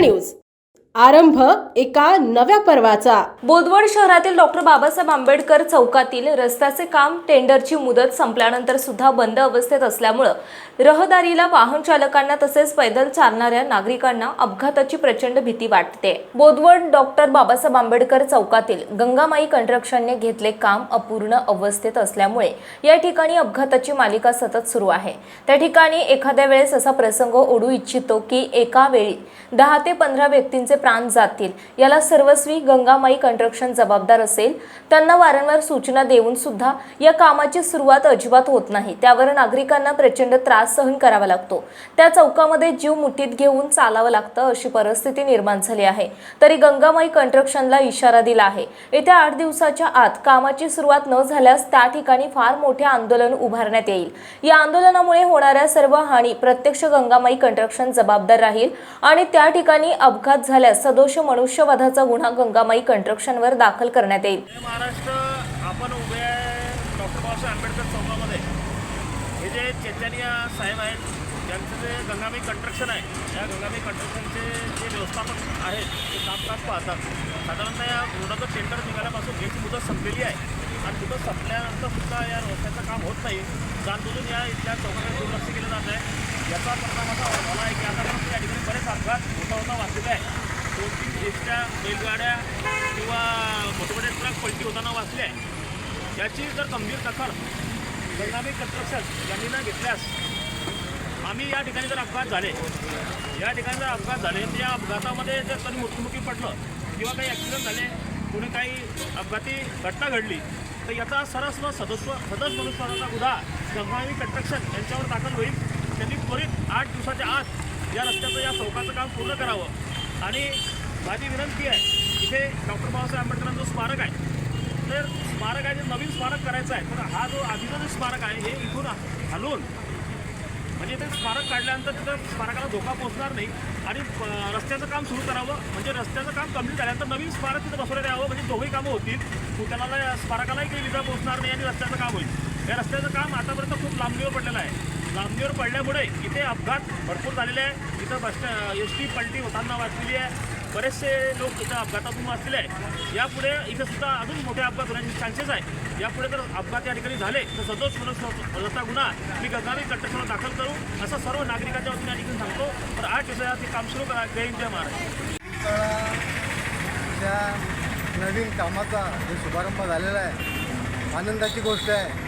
News आरंभ एका नव्या पर्वाचा. बोदवड शहरातील डॉक्टर बाबासाहेब आंबेडकर चौकातील रस्त्याचे काम टेंडरची मुदत संपल्यानंतर सुद्धा बंद अवस्थेत असल्यामुळं रहदारीला वाहन चालकांना तसेच पैदल चालणाऱ्या नागरिकांना अपघाताची प्रचंड भीती वाटते. बोदवड डॉक्टर बाबासाहेब आंबेडकर चौकातील गंगामाई कंस्ट्रक्शनने घेतले काम अपूर्ण अवस्थेत असल्यामुळे या ठिकाणी अपघाताची मालिका सतत सुरू आहे. त्या ठिकाणी एखाद्या वेळेस असा प्रसंग ओढू इच्छितो की एका वेळी दहा ते पंधरा व्यक्तींचे प्राण जातील. याला सर्वस्वी गंगामाई कंस्ट्रक्शन जबाबदार असेल. त्यांना वारंवार सूचना देऊन सुद्धा या कामाची सुरुवात अजिबात होत नाही. त्यावर नागरिकांना प्रचंड त्रास सहन करावा लागतो. त्या चौकामध्ये जीव मुठीत घेऊन चालावं लागतं अशी परिस्थिती निर्माण झाली आहे. तरी गंगामाई कंस्ट्रक्शनला इशारा दिला आहे. येत्या आठ दिवसाच्या आत कामाची सुरुवात न झाल्यास त्या ठिकाणी फार मोठे आंदोलन उभारण्यात येईल. या आंदोलनामुळे होणाऱ्या सर्व हानी प्रत्यक्ष गंगामाई कंस्ट्रक्शन जबाबदार राहील आणि त्या ठिकाणी अपघात झाल्या झाल्यास सदोष मनुष्यवधाचा गुन्हा गंगामाई कंस्ट्रक्शनवर दाखल करण्यात येईल. महाराष्ट्र आपण उभे आहे डॉक्टर बाबासाहेब आंबेडकर चौकामध्ये. हे जे चैतन्य साहेब आहेत त्यांचं जे गंगामाई कंस्ट्रक्शन आहे या गंगामाई कंस्ट्रक्शनचे जे व्यवस्थापक आहेत ते कामकाज पाहतात. साधारणतः या रोडाचं टेंडर निघाल्यापासून एक मुदत संपलेली आहे. आणि मुदत संपल्यानंतर सुद्धा या रस्त्याचं काम होत नाही. जाणबुजून या इथल्या चौकाकडे दुर्लक्ष केलं जात आहे. याचा परिणाम असा झाला आहे की आता या ठिकाणी बरेच अपघात होता होता वाचलेले आहे दोन तीन एसट्या बैलगाड्या किंवा मोठे मोठे ट्रक पलटी होताना वाचले आहे याची जर गंभीर दखल गंगामी कन्स्ट्रक्शन यांनी न घेतल्यास आम्ही या ठिकाणी जर अपघात झाले या ठिकाणी जर अपघात झाले तर या अपघातामध्ये जर कधी मृत्युमुखी पडलं किंवा काही ॲक्सिडेंट झाले कुणी काही अपघाती घटना घडली तर याचा सरस्व सदस्व सदस्य मनुष्यवधाचा गुन्हा गंगावी कन्स्ट्रक्शन यांच्यावर दाखल होईल. त्यांनी त्वरित आठ दिवसाच्या आत या रस्त्याचं या चौकाचं काम पूर्ण करावं. आणि माझी विनंती आहे इथे डॉक्टर बाबासाहेब आंबेडकरांचं स्मारक आहे तर स्मारक आहे जे नवीन स्मारक करायचं आहे तर हा जो आधीचा जो स्मारक आहे हे इथून हलवून म्हणजे ते स्मारक काढल्यानंतर तिथं स्मारकाला धोका पोहोचणार नाही आणि रस्त्याचं काम सुरू करावं म्हणजे रस्त्याचं काम कंप्लीट झाल्यानंतर नवीन स्मारक तिथं बसवण्यात यावं म्हणजे दोघंही कामं होतील त्याला स्मारकालाही काही विजा पोहोचणार नाही आणि रस्त्याचं काम होईल. या रस्त्याचं काम आतापर्यंत खूप लांबणीवर पडलेलं आहे. लांबणीवर पडल्यामुळे इथे अपघात भरपूर झालेले आहे. इथं बस एस टी पलटी होताना वाचलेली आहे. बरेचसे लोक इथं अपघातातून वाचलेले आहे यापुढे इथं सुद्धा अजून मोठे अपघात होण्याचे चान्सेस आहे. यापुढे जर अपघात या ठिकाणी झाले तर सदोष मनुष्यवधाचा गुन्हा. मी गंगावी कट्टकला दाखल करू. असं सर्व नागरिकांच्या वतीने या ठिकाणी सांगतो. तर आठ दिवसात हे काम सुरू करा. जय हिंद जय महाराष्ट्र. नवीन कामाचा जो शुभारंभ झालेला आहे आनंदाची गोष्ट आहे.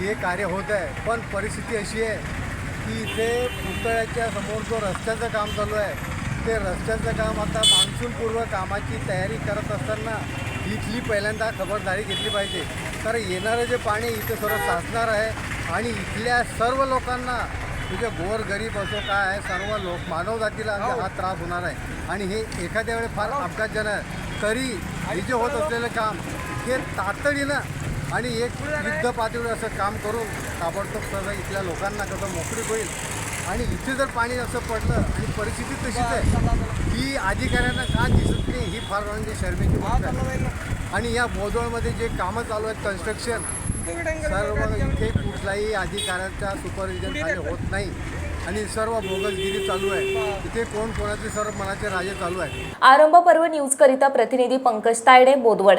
हे कार्य होत आहे. पण परिस्थिती अशी आहे की इथे पुतळ्याच्या समोर जो रस्त्याचं काम चालू आहे ते रस्त्याचं काम आता मान्सूनपूर्व कामाची तयारी करत असताना इथली पहिल्यांदा खबरदारी घेतली पाहिजे. कारण येणारं जे पाणी इथे सर्व साचणार आहे आणि इथल्या सर्व लोकांना म्हणजे गोर गरीब असो काय आहे सर्व लोक मानवजातीला म्हणजे हा त्रास होणार आहे. आणि हे एखाद्या वेळी फार अपघातजनक आहे. तरी हे जे होत असलेलं काम हे तातडीनं आणि एक युद्ध पातळीवर असं काम करून ताबडतोब सगळं इथल्या लोकांना कसं मोकळीक होईल. आणि इथे जर पाणी असं पडलं आणि परिस्थिती तशीच आहे की अधिकाऱ्यांना का दिसत नाही ही फार म्हणजे शर्मेची गोष्ट आहे. आणि या बोदवळमध्ये जे कामं चालू आहेत कन्स्ट्रक्शन सर्व इथे कुठलाही अधिकाऱ्याच्या सुपरविजन खाली होत नाही. आणि सर्व बोगसगिरी चालू आहे. इथे कोण कोणाचे सर्व मनाचे राजे चालू आहे आरंभ पर्व न्यूज करिता प्रतिनिधी पंकज तायडे बोदवड